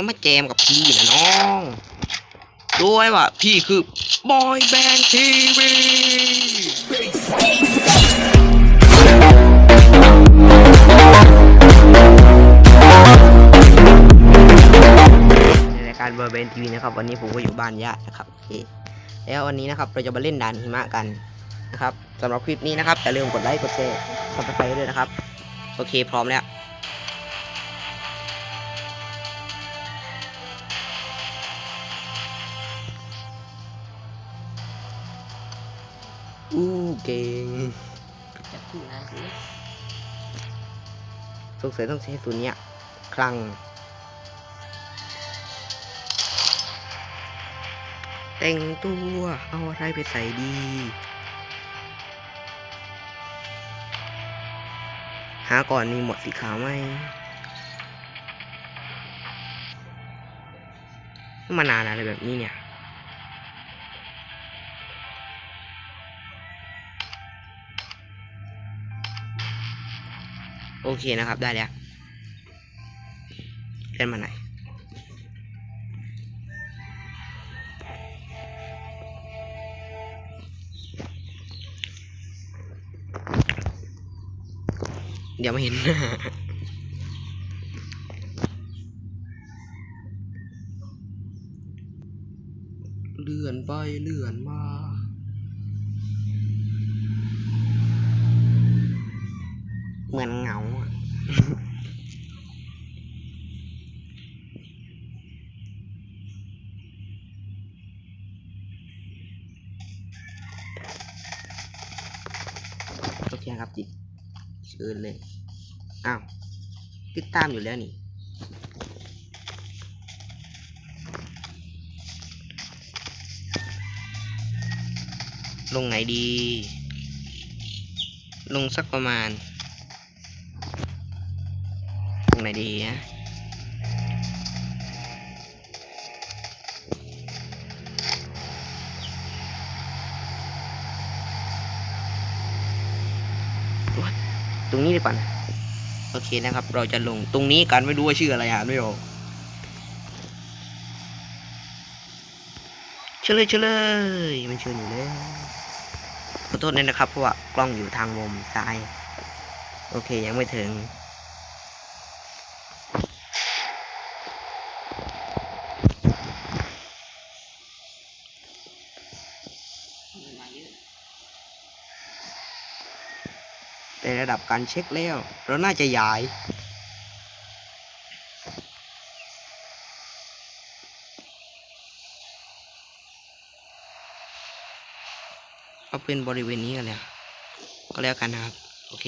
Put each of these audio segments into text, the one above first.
ย่ามาแจมกับพี่นะน้องด้วยว่าพี่คือบอยแบนด์ทีวีในรายการบอร์เบนทีวีนะครับ วันนี้ผมก็อยู่บ้านญาตินะครับโอเคแล้ววันนี้นะครับเราจะมาเล่นด่านหิมะกันนะครับสำหรับคลิปนี้นะครับอย่าลืมกดไลค์กดแชร์ซับสไครต์ด้วยนะครับ โอเคพร้อมแล้ว เก่งจะพูดนสิสงสัยต้องใช้ศูนย์เนี้ยคลังแต่งตัวเอาอะไรไปใส่ดี หาก่อนมีหมดสีขาวไหมมานานอะไรแบบนี้เนี่ย เคนะครับได้แล้วเล่นมาไหนอยเดี๋ยวไม่เห็นเลื่อนไปเลื่อนมา อื่นเลย อ้าว ติดตามอยู่แล้วนี่ลงไหนดี ลงสักประมาณ ลงไหนดีฮะ ตรงนี้ดีกว่านะโอเคนะครับ เราจะลงตรงนี้กันไม่รู้ว่าชื่ออะไรหานไม่ออกเฉลยเฉลยมันเชิญอยู่เลยขอโทษด้วยนะครับเพราะว่ากล้องอยู่ทางมุมซ้าย โอเคยังไม่ถึง มีมาเยอะ ในระดับการเช็คแล้ว เราน่าจะย้าย เอาเป็นบริเวณนี้กันเลยอะก็แล้วกันนะครับ โอเค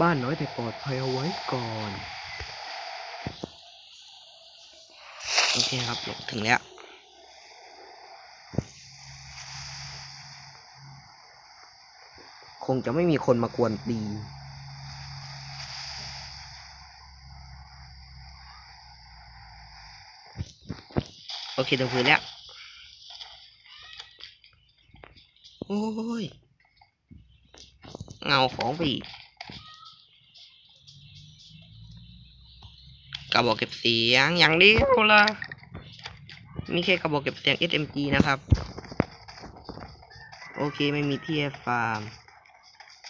บ้านน้อยแต่ปลอดภัยเอาไว้ก่อน โอเคครับถึงแล้ว งจะไม่มีคนมากวนตีโอเคถึงพื้นแล้ว โอ้ย เงาของไปอีกกระบอกเก็บเสียงอย่างเดียวละมีแค่กระบอกเก็บเสียง SMG นะครับ โอเค ไม่มีที่ฟาร์ม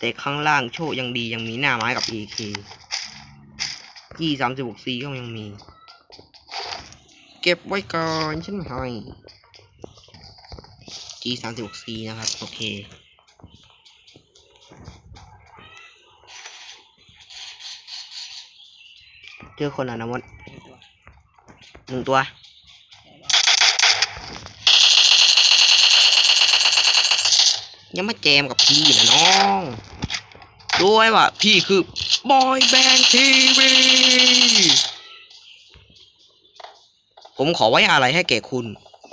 แต่ข้างล่างโชคยังดียังมีหน้าไม้กับ AK ยี่สามสิบหกซีก็ยังมี เก็บไว้ก่อนฉันให้ G สามสิบหก C นะครับ โอเคเจอคนอะนะมดหนึ่งตัวย่ามาแจมกับพี่นะน้อง ด้วยว่าพี่คือบอยแบนด์ทีวีผมขอไว้อะไรให้แก่คุณ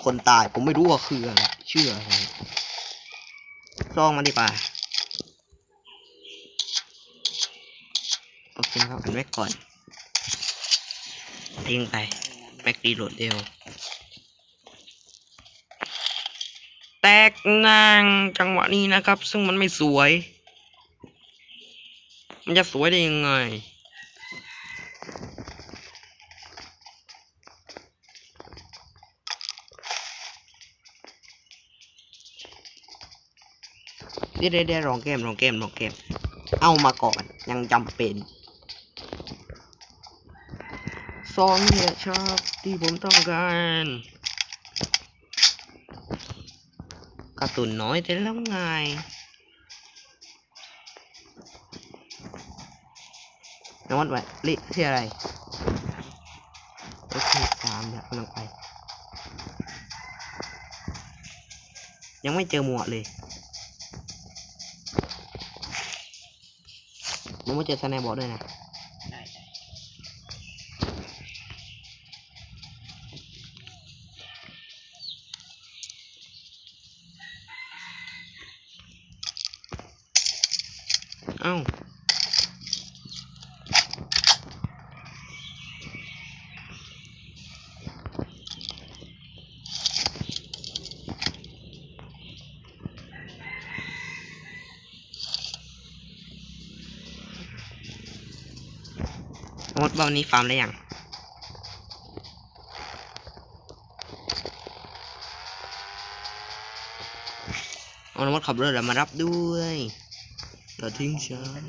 คนตายผมไม่รู้ว่าคืออะไรเชื่ออะไรซองมาดีป่าโอเคครับอันแม็กก่อนทิ้งไปแม็กดีโหลดเร็วแตกนางจังหวะนี้นะครับ ซึ่งมันไม่สวย มันจะสวยได้ยังไง นี่ได้ได้ลองเกมลองเกมลองเกมเอามาก่อนยังจำเป็นสองเนี่ยชอบที่ผมต้องการกระตุนน้อยแต่แล้วไง น้องวัดไว้ลิที่อะไรโอเคสามเดี๋ยวกำลังไป ยังไม่เจอหมวดเลยยังไม่เจอสแนบอร์ดด้วยนะ ได้ได้ เอ้า มดวันนี้ฟาร์มได้ยังเอาน้ำมดขับรถเรามารับด้วยอย่าทิ้งฉัน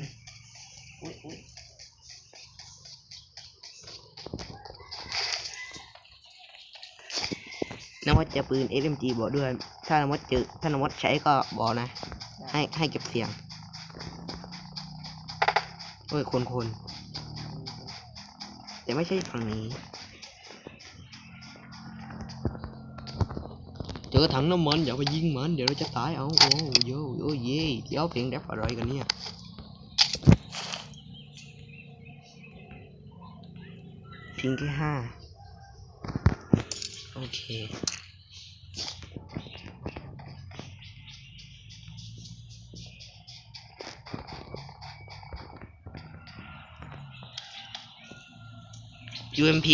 น้ำมดจะปืน SMG บอกด้วย ถ้าน้ำมดเจอ ถ้าน้ำมดใช้ก็บอกนะ ให้ให้เก็บเสียง โอ้ย คนคน แต่ไม่ใช่ฝั่งนี้เจอถังน้ำมันอย่าไปยิงมันเดี๋ยวเราจะตายเอาโอ้โยโอ้เย่เดี๋ยวเพลงแรปอะไรกันเนี่ยทิ้งแค่ห้าโอเค UMP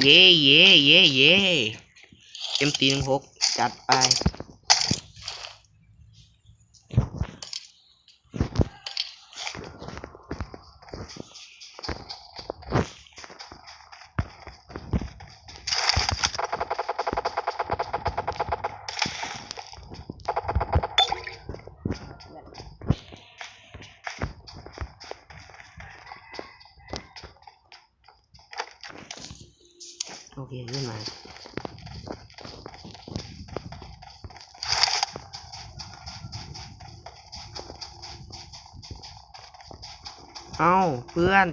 เย่เย่เย่เย่ MT16 จัดไป เอ้าเพื่อน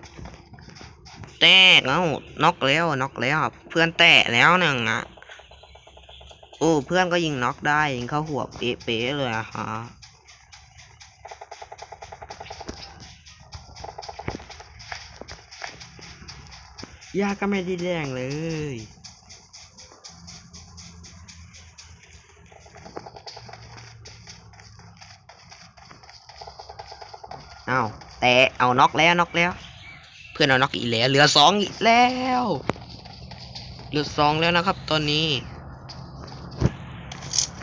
แตกเอ้าน็อกแล้วน็อกแล้วเพื่อนแตะแล้วหนึ่งอะโอ้เพื่อนก็ยิงน็อกได้ยิงเข้าหัวเป๊ะๆเลยอะฮะยาก็ไม่ได้แรงเลย แต่เอาน็อกแล้วน็อกแล้ว เพื่อนเอาน็อกอีกแล้ว เหลือสองอีกแล้วเหลือสองแล้วนะครับ ตอนนี้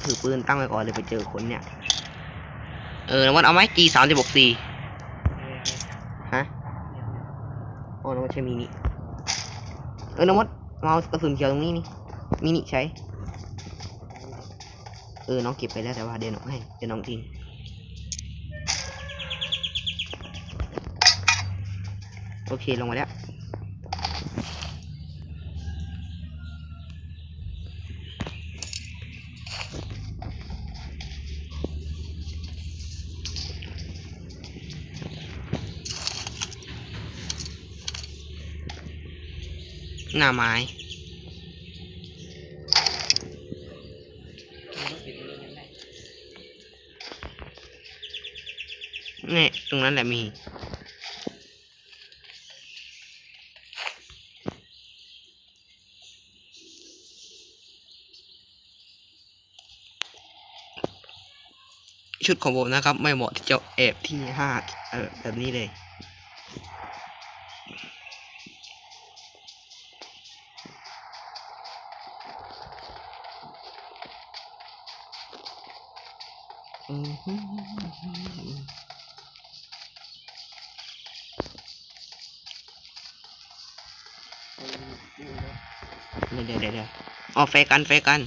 ถือปืนตั้งไว้ก่อนเลยไปเจอคนเนี่ย เออมันเอาไหม G สามสิบหกสี่ฮะโอ้น้องใช้มินิเออน้องมดมาเอากระสุนเขียวตรงนี้นี่มินิใช้ เออน้องเก็บไปแล้วแต่ว่าเดี๋ยวน้องให้เดี๋ยวน้องทิ้ง โอเคลงมาแล้วหน้าไม้นี่ตรงนั้นแหละมี ชุดของผมนะครับ ไม่เหมาะที่จะแอบที่ห้าเออแบบนี้เลยอือหือไปดูแล้วเดี๋ยวเดี๋ยวเดี๋ยวอ๋อเฟกันเฟกัน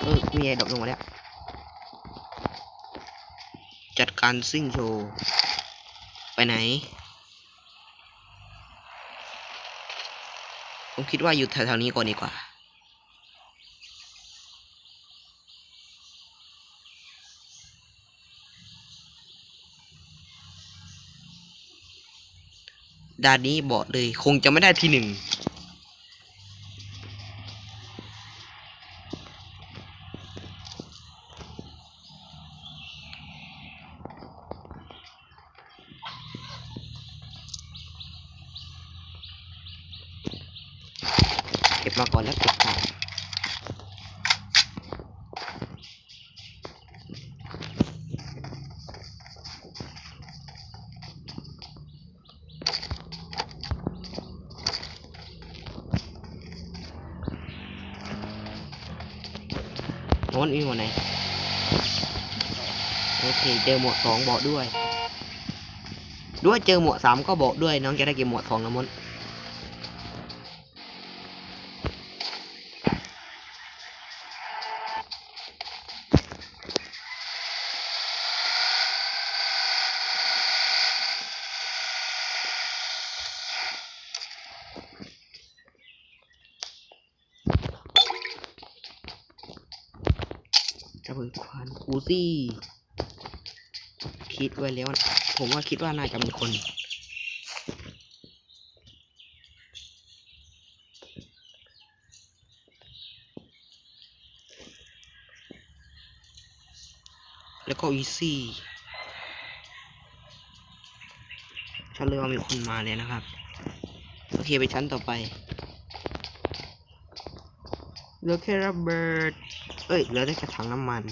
เออมีไอ้ดอกลงมาแล้ว จัดการซิ่งโชว์ ไปไหน ผมคิดว่าอยู่แถวๆนี้ก่อนดีกว่าด่านนี้บอกเลยคงจะไม่ได้ที่หนึ่ง ก็บมาก่อนแล้วเก็บต่อโน้นมีหมวดไหนโอเคเจอหมวดสองบอกด้วยด้วยเจอหมวดสามก็บอกด้วย น้องจะได้เก็บหมวดสองนะมด ควานคูซี่คิดไว้แล้วนะผมว่าคิดว่าน่าจะมีคน แล้วก็อีซี่ฉันเลยว่ามีคนมาเลยนะครับ โอเคไปชั้นต่อไปเหลือแค่ระเบิด เอ้ยเหลือได้แค่ถังน้ำมัน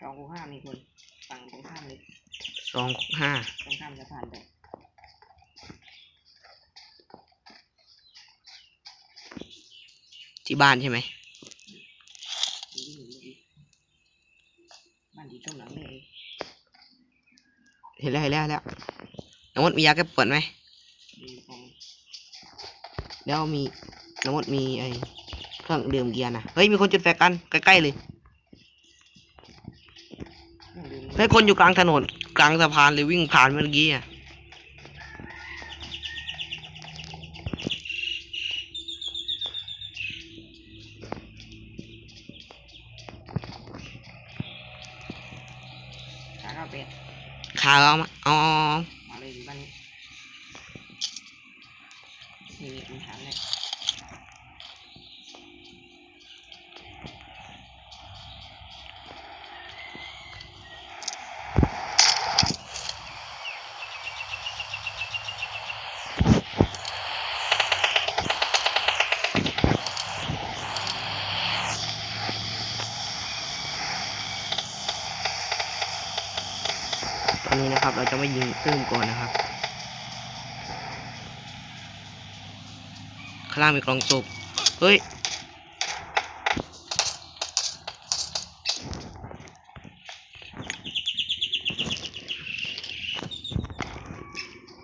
สองคูห้ามีคนฝั่งตรงข้ามเลยสองห้าตรงข้ามสะพานไปที่บ้านใช่ไหม นี่นี่นี่บ้านดีตรงหลังเลย เห็นแล้วเห็นแล้วเห็นแล้วน้ำ มดมียาแก้ปวดไหมดีของแล้วมีน้ำมดมีไอเครื่องดื่มเกียร์นะเฮ้ยมีคนจุดแฟกันใกล้ๆเลยเครื่องดื่มเฮ้ยคนอยู่กลางถนนกลางสะพานเลยวิ่งผ่านเมื่อกี้อะขาข้าวเป็ดขาเอามาเอาเอาเอามา นี้นะครับ เราจะไม่ยิงเพิ่มก่อนนะครับ ข้างล่างมีกล่องศพเฮ้ย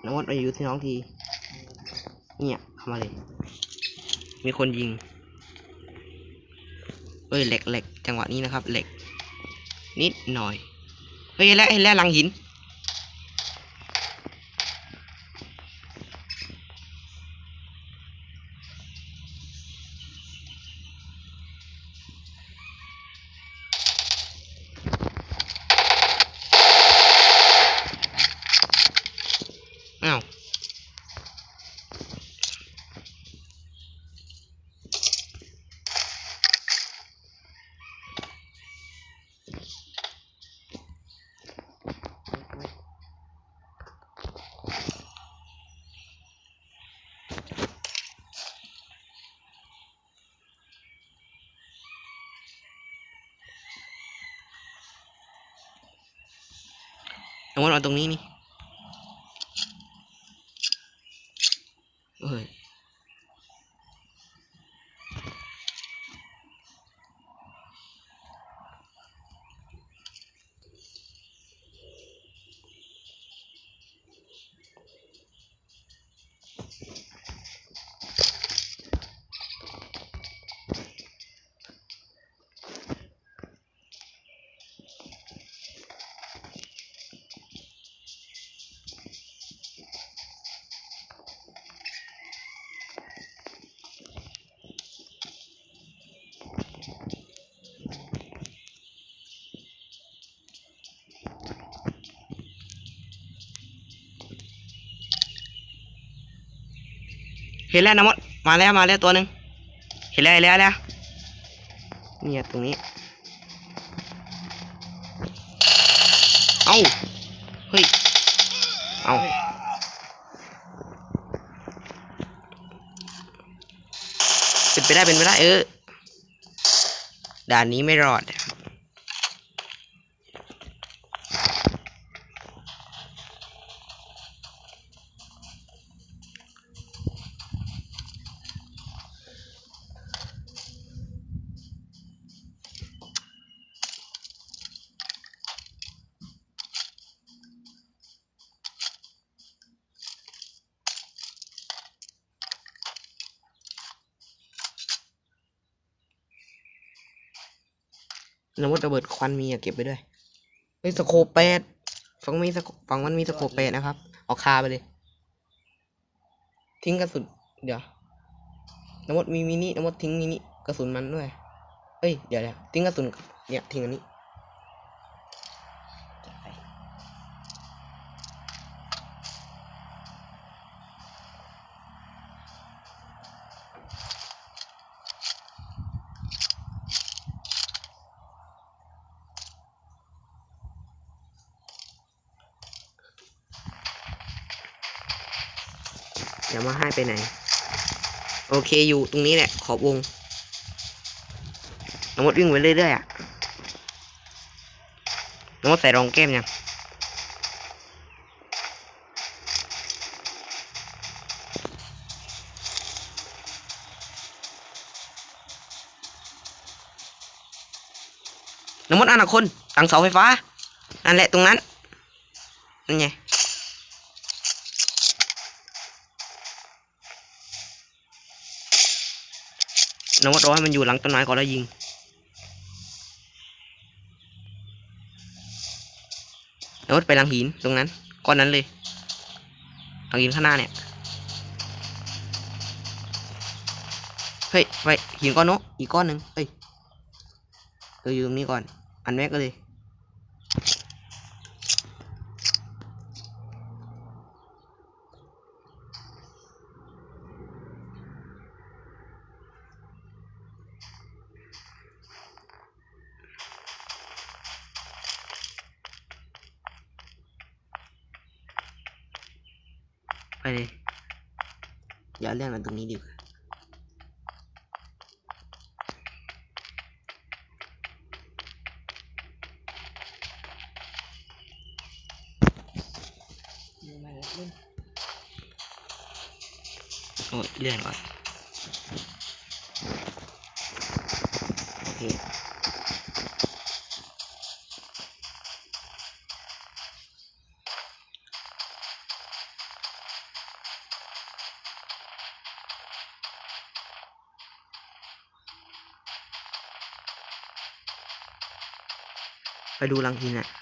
น้ำมดไปอยู่ที่น้องที เนี่ยเข้ามาเลย มีคนยิงเอ้ยเหล็กเหล็กจังหวะนี้นะครับเหล็กนิดหน่อย เฮ้ยแล้วเห็นแล้วลังหิน อ้าว เอาวันเอาตรงนี้นี่ เห็นแล้วนะมดมาแล้วมาแล้วตัวหนึ่งเห็นแล้วแล้วแล้วเนี่ยตรงนี้ เอ้าเฮ้ย เอ้าเป็นไปได้เป็นไปได้เออด่านนี้ไม่รอด นวัตระเบิดควันมีอะเก็บไปด้วยเฮ้ยสโคปแปดฝั่งมีสโคฝั่งมันมีสโคปแปดนะครับ ออกคาไปเลย ทิ้งกระสุนเดี๋ยวนวัตมีมินินวัตทิ้งมินิกระสุนมันด้วยเฮ้ยเดี๋ยวเดี๋ยวทิ้งกระสุนเนี่ยทิ้งอันนี้ เดี๋ยวมาให้ไปไหน โอเคอยู่ตรงนี้แหละ ขอบวงน้องมดวิ่งไปเรื่อยๆอะน้องมดใส่รองแก้มยังน้องมดอ่าคนตังเสาไฟฟ้า นั่นแหละตรงนั้น นั่นไง น้องมดรอให้มันอยู่หลังต้นไม้ก่อนแล้วยิงน้องมดไปหลังหินตรงนั้น ก้อนนั้นเลยหลังหินข้างหน้าเนี่ย เฮ้ย ไปหินก้อนนู้อีกก้อนหนึ่งเฮ้ยเราอยู่ตรงนี้ก่อน อันแรกก็เลย โอ้ยเลื่อนก่อน โอเค ไปดูรังหินอะ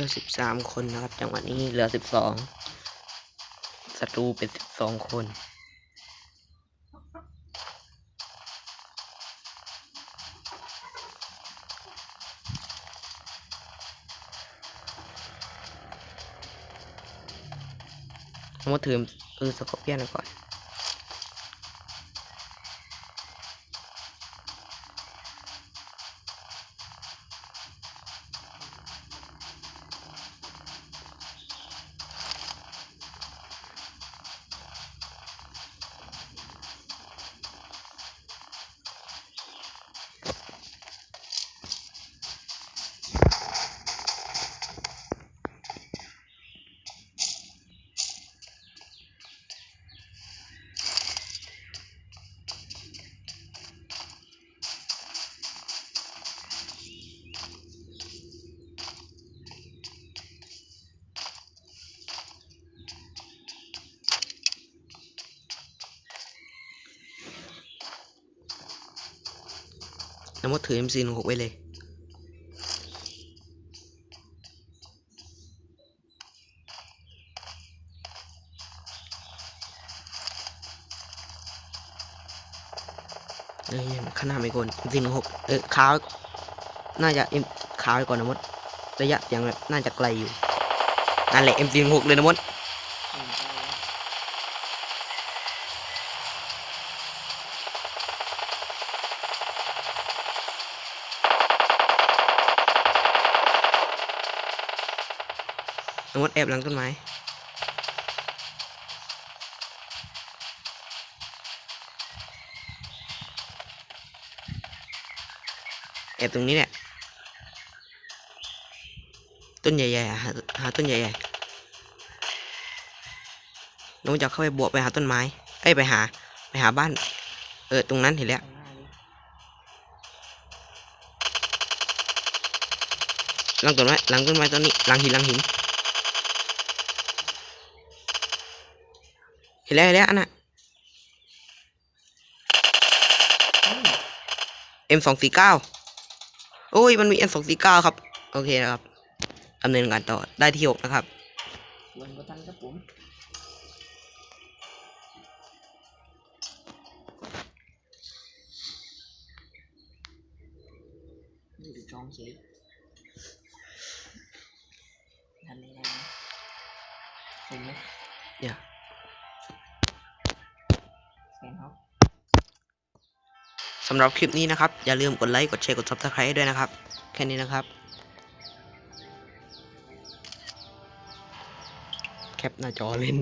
เหลือสิบสามคนนะครับ จังหวะนี้เหลือสิบสองศัตรูเป็นสิบสองคน ผมาถือปืนสกอร์เปียนก่อน มดถือ MC หนึ่งหกไว้เลยเอ้ยขนาดไม่กลจริงหกเออค้าว น่าจะเอ็มค้าไว้ก่อนนะมด ระยะเสียงแบบน่าจะไกลอยู่ นั่นแหละเอ็มจริงหกเลยนะมด นะมดแอบหลังต้นไม้แอบตรงนี้แหละ ต้นใหญ่ๆหาหาต้นใหญ่ๆน้องจะเข้าไปบวกไปหาต้นไม้ เอ้ยไปหา ไปหาบ้าน เออตรงนั้นเห็นแล้วหน้าดิหลังต้นไม้หลังต้นไม้ต้นนี้หลังหินหลังหิน ห็นแล้วเห็นแล้วอันน่ะเฮ้ย M สองสี่เก้าโอ้ย มันมี M สองสี่เก้าครับ โอเคนะครับดำเนินการต่อได้ที่หกนะครับลงประทันครับผมนี่ดูจองเฉยทันได้ไหมเห็นไหมอย่า สำหรับคลิปนี้นะครับ อย่าลืมกดไลค์ กดแชร์ กดซับสไคร b e ด้วยนะครับ แค่นี้นะครับ แคปหน้าจอเล่น